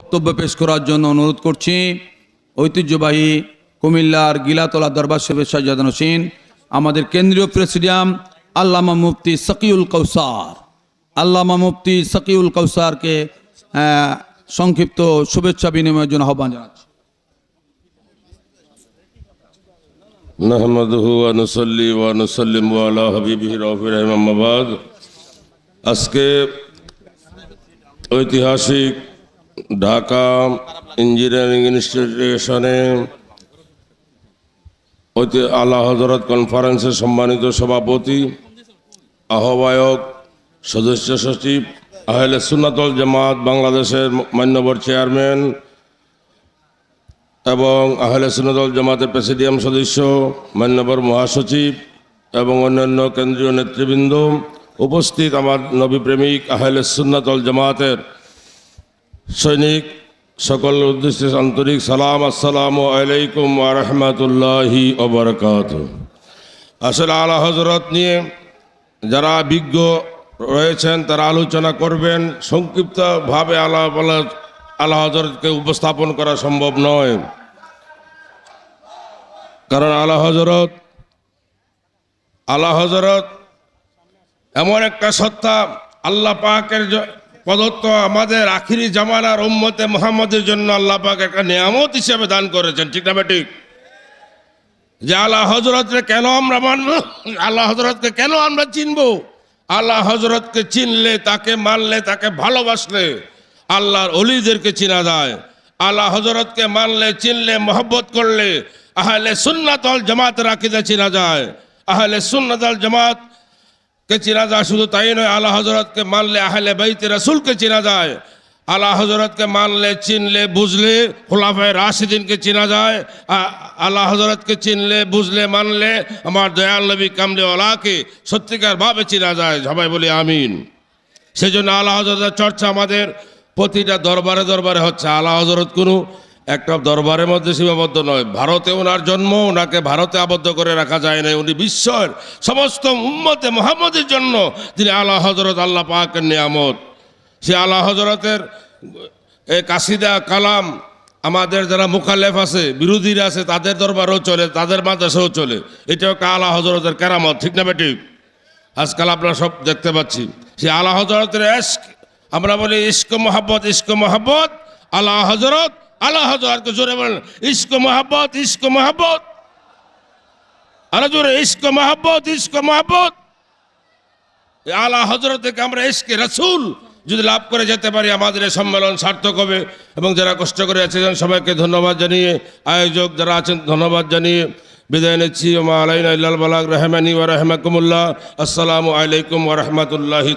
বক্তব্য পেশ করার জন্য অনুরোধ করছি, ঐতিহ্যবাহী কুমিল্লার গিলাতলা দরবার সাহেব সাজ্জাদ হোসেন আমাদের কেন্দ্রীয় প্রেসিডিয়াম আল্লামা মুফতি সকিউল কৌসার আল্লামা মুফতি সকিউল কৌসারকে সংক্ষিপ্ত শুভেচ্ছা বিনিময়ের জন্য আহ্বান জানাচ্ছি। ঐতিহাসিক ঢাকা ইঞ্জিনিয়ারিং ইনস্টিটিউশনে ঐতি আল্লাহ হজরত কনফারেন্সের সম্মানিত সভাপতি, আহ্বায়ক, সদস্য সচিব, আহলে সুনাতল জামাত বাংলাদেশের মান্যবর চেয়ারম্যান এবং আহলে সুনাতল জামাতের প্রেসিডিয়াম সদস্য, মান্যবর মহাসচিব এবং অন্যান্য কেন্দ্রীয় নেতৃবৃন্দ উপস্থিত আমার নবী প্রেমিক আহলে সুন্নাতল জামাতের সৈনিক, সকল উদ্দেশ্যে আন্তরিক সালাম, আসসালামু আলাইকুম আরহামতুল্লাহি ওবরকাত আসলে আলা হজরত নিয়ে যারা বিজ্ঞ রয়েছেন, তারা আলোচনা করবেন, সংক্ষিপ্তভাবে আল্লাহ আল্লাহ হজরতকে উপস্থাপন করা সম্ভব নয়। কারণ আল্লাহ হজরত আল্লাহ হজরত এমন একটা সত্তা, আল্লাহ পাকের প্রদত্ত আমাদের আখিরি জামানার উম্মতে মোহাম্মদের জন্য আল্লাহ পাক একটা নিয়ামত হিসেবে দান করেছেন, ঠিক না ঠিক যে আল্লাহ হজরতকে কেন আমরা মানব? আল্লাহ হজরতকে কেন আমরা চিনব? আল্লাহ হজরতকে চিনলে, তাকে মানলে, তাকে ভালোবাসলে আল্লাহর অলিদেরকে চিনা যায়। আল্লাহ হজরতকে মানলে, চিনলে, মহব্বত করলে আহলে সুন্নাতল জামাতের রাখিতে চিনা যায়। আহলে সুন্নাতল জামাত কে চেনা যায় শুধু তাই নয়, আল্লাহ হজরতকে মানলে আহলে বাইতে রসুলকে চেনা যায়। আল্লাহ হজরতকে মানলে, চিনলে, বুঝলে খোলাফায় রাশিদিনকে চেনা যায়। আল্লাহ হজরতকে চিনলে, বুঝলে, মানলে আমার দয়াল নবী কামলে ওলাকে সত্যিকার ভাবে চেনা যায়। সবাই বলি আমিন। সেই জন্য আল্লাহ হজরতের চর্চা আমাদের প্রতিটা দরবারে দরবারে হচ্ছে। আল্লাহ হজরত কোনো একটা দরবারের মধ্যে সীমাবদ্ধ নয়। ভারতে ওনার জন্ম, ওনাকে ভারতে আবদ্ধ করে রাখা যায় না উনি বিশ্বের সমস্ত উম্মতে মোহাম্মদের জন্য তিনি আল্লাহ হজরত আল্লাহ পাকের নিয়ামত। সে আল্লাহ হজরতের কাসিদা কালাম, আমাদের যারা মুখালেফ আছে, বিরোধীরা আছে, তাদের দরবারও চলে, তাদের মাদ্রাসাও চলে। এটাও একটা আল্লাহ হজরতের কেরামত, ঠিক না বেঠিক? আজকাল আপনারা সব দেখতে পাচ্ছি। সে আল্লাহ হজরতের এস্ক আমরা বলি ইস্ক মোহাব্বত ইস্ক মোহাব্বত আল্লাহ হজরত আল্লাহ জোরে বলেন ইস্ক মোহাব্বত ইস্ক মোহাব্বত। জোরে ইস্ক মোহাব্বত ইস্ক মোহাব্বত। হজরত থেকে আমরা ইস্কে রসুল যদি লাভ করে যেতে পারি, আমাদের এই সম্মেলন সার্থক হবে এবং যারা কষ্ট করে আছেন সবাইকে ধন্যবাদ জানিয়ে, আয়োজক যারা আছেন, ধন্যবাদ জানিয়ে বিদায় নিচ্ছি। রহমানি ওয়া আসসালামু আলাইকুম ওয়া রাহমাতুল্লাহি